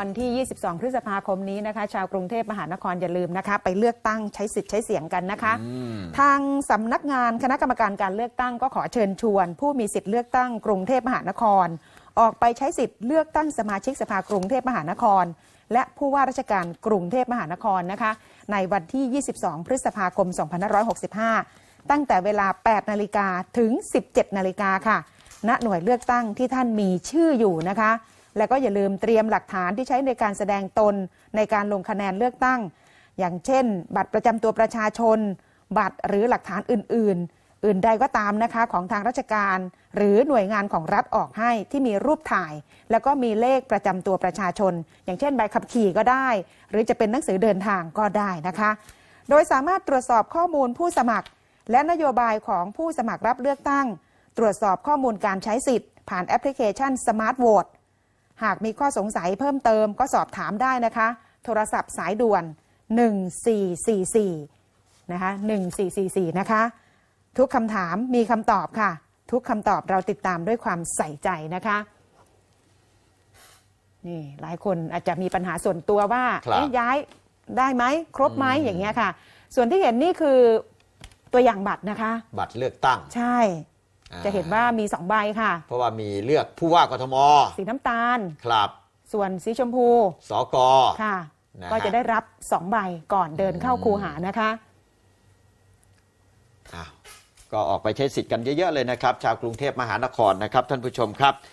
วันที่ 22 พฤษภาคมนี้นะคะ ชาวกรุงเทพมหานครอย่าลืมนะคะ ไปเลือกตั้งใช้สิทธิ์ใช้เสียงกันนะคะ ทางสำนักงานคณะกรรมการการเลือกตั้งก็ขอเชิญชวน ผู้มีสิทธิ์เลือกตั้งกรุงเทพมหานคร ออกไปใช้สิทธิ์เลือกตั้งสมาชิกสภากรุงเทพมหานคร และผู้ว่าราชการกรุงเทพมหานครนะคะ ในวันที่ 22 พฤษภาคม 2565 ตั้งแต่เวลา 8 นาฬิกาถึง 17 นาฬิกาค่ะณหน่วยเลือกตั้งที่ท่านมีชื่ออยู่นะคะ แล้วก็อย่าลืมเตรียมหลักฐานที่ใช้ในการแสดงตนในการลงคะแนนเลือกตั้ง อย่างเช่น บัตรประจำตัวประชาชน บัตรหรือหลักฐานอื่น ๆ อื่นใดก็ตามนะคะของทางราชการ หรือหน่วยงานของรัฐออกให้ที่มีรูปถ่าย แล้วก็มีเลขประจำตัวประชาชน อย่างเช่นใบขับขี่ก็ได้ หรือจะเป็นหนังสือเดินทางก็ได้นะคะ โดยสามารถตรวจสอบข้อมูลผู้สมัคร และนโยบายของผู้สมัครรับเลือกตั้ง ตรวจสอบข้อมูลการใช้สิทธิ์ ผ่านแอปพลิเคชัน Smart Vote หากมีข้อสงสัยเพิ่มเติมก็สอบถามได้นะคะ โทรศัพท์สายด่วน 1444 นะคะ 1444 นะคะ ทุกคำถามมีคำตอบค่ะ ทุกคำตอบเราติดตามด้วยความใส่ใจนะคะนี่หลายคนอาจจะมีปัญหาส่วนตัวว่าครับเอ๊ะย้ายได้ไหมครบไหมอย่างเงี้ยค่ะ ส่วนที่เห็นนี่คือตัวอย่างบัตรนะคะ บัตรเลือกตั้งใช่อ่า จะเห็นว่ามีสองใบค่ะ เพราะว่ามีเลือกผู้ว่ากทม สีน้ำตาล ครับ ส่วนสีชมพูสก ค่ะ นะฮะ ก็จะได้รับสองใบก่อนเดินเข้าคูหานะคะ อ้าวก็ออกไปใช้สิทธิ์กันเยอะ ๆ เลยนะครับ ชาวกรุงเทพมหานครนะครับ ท่านผู้ชมครับ